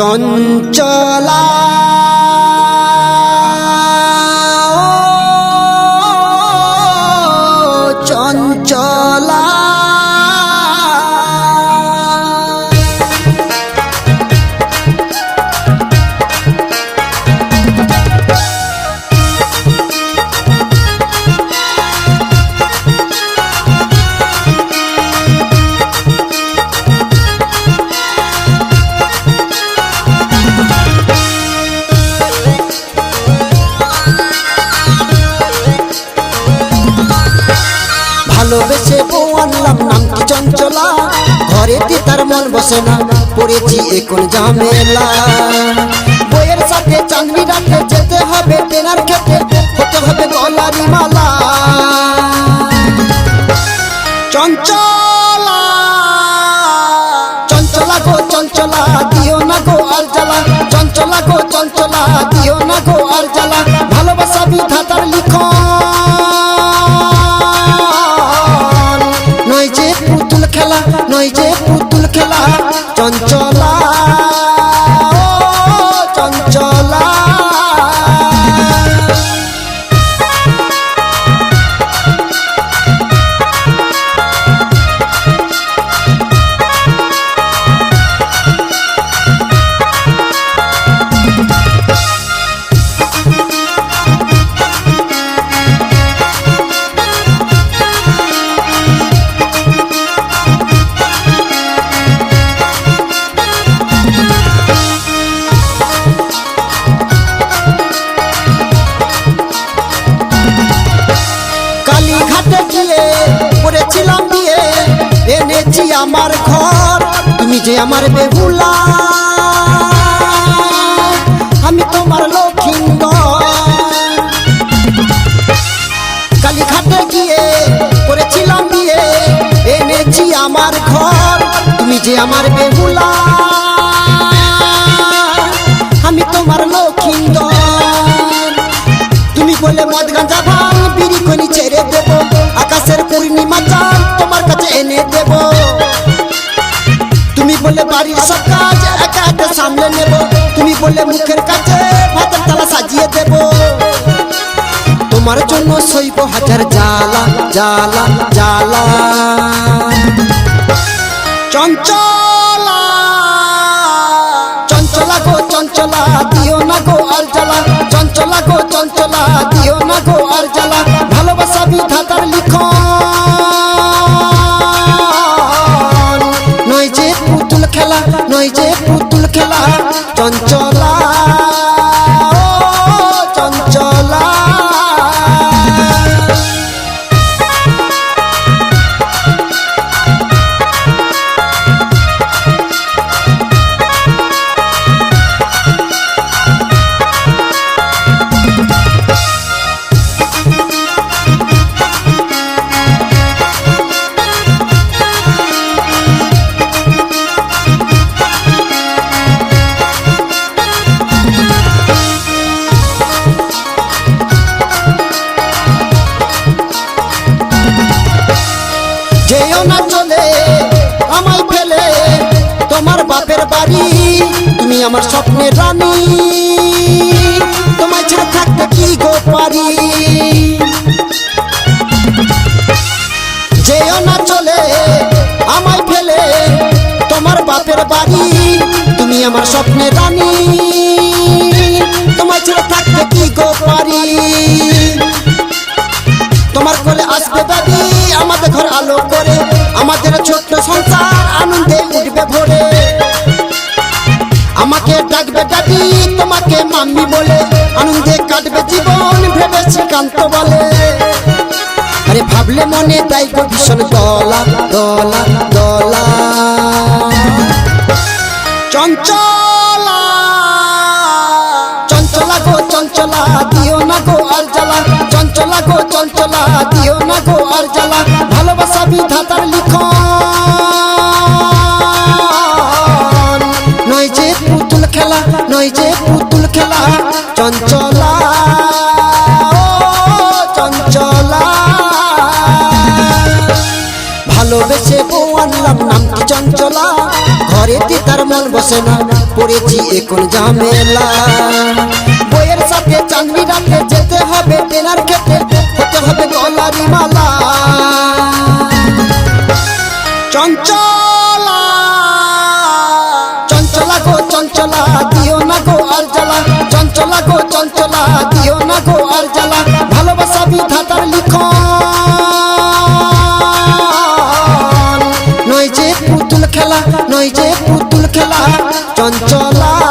চঞ্চলা তার মন বসে না, পড়েছি এখন ঝামেলা। বইয়ের সাথে চাঁদনি রাখতে যেতে হবে ট্রেনার খেতে হতে হবে গলারি মালা। চঞ্চলা চঞ্চলা গো, চঞ্চলা দিও না গো আর জ্বালা। চঞ্চলা গো, চঞ্চলা দিও না গো আর জ্বালা। এনেছি আমার ঘর, তুমি যে আমার বেহুলা। আমি তোমার লক্ষিন্দর কালীঘাটে গিয়ে করেছিলাম বিয়ে, এনেছি আমার ঘর, তুমি যে আমার বেহুলা। আমি তোমার লক্ষিন্দর তুমি বলে মদ গাঁজা ভাঙ, বিড়ি খনি ছেড়ে দেব। আকাশের পূর্ণিমা চাঁদ তোমার কাছে এনে দেব। বলে বাড়ির সব কাজ একা সামলে নেব। তুমি বলে মুখের কাছে ভাতের তালা সাজিয়ে দেব। তোমার জন্য সইব হাজার জ্বালা জ্বালা জ্বালা। চঞ্চলা চঞ্চলা গো, চঞ্চলা, দিও না গো আর জ্বালা। চঞ্চলা গো, চঞ্চলা, দিও না গো আর জ্বালা। চঞ্চলা। বাপের বাড়ি, তুমি আমার স্বপ্নের রানী। তোমায় ছেড়ে থাকতে কি গো পারি? যেও না চলে, আমায় ফেলে তোমার বাপের বাড়ি, তুমি আমার স্বপ্নের রানী। তোমায় ছেড়ে থাকতে কি গো পারি? তোমার কোলে আসবে দাদি, আমাদের ঘর আলো করে, আমাদের ছোট্ট সংসার। মাম্মি বলে আনন্দে কাটবে জীবন ভেবে শ্রীকান্ত বলে। আরে ভাবলে মনে তাই গো ভীষণ দলা দলা দলা। চঞ্চলা চঞ্চলা গো, চঞ্চলা, দিও না গো আর জ্বালা। চঞ্চলা গো, চঞ্চলা, দিও না গো আর জ্বালা। পুতুল খেলা, চঞ্চলা চঞ্চলা। ভালোবেসে বউ আনলাম নাম কি চঞ্চলা? ঘরেতে তার মন বসে না, পড়েছি এখন ঝামেলা। বইয়ের সাথে চাঁদনি রাতে যেতে হবে ট্রেনার খেতে হতে হবে গলারি মালা চঞ্চলা, দিও না গো আর জ্বালা, ভালোবাসা বিধাতার লিখন। নয় যে পুতুল খেলা, নয় যে পুতুল খেলা, চঞ্চলা।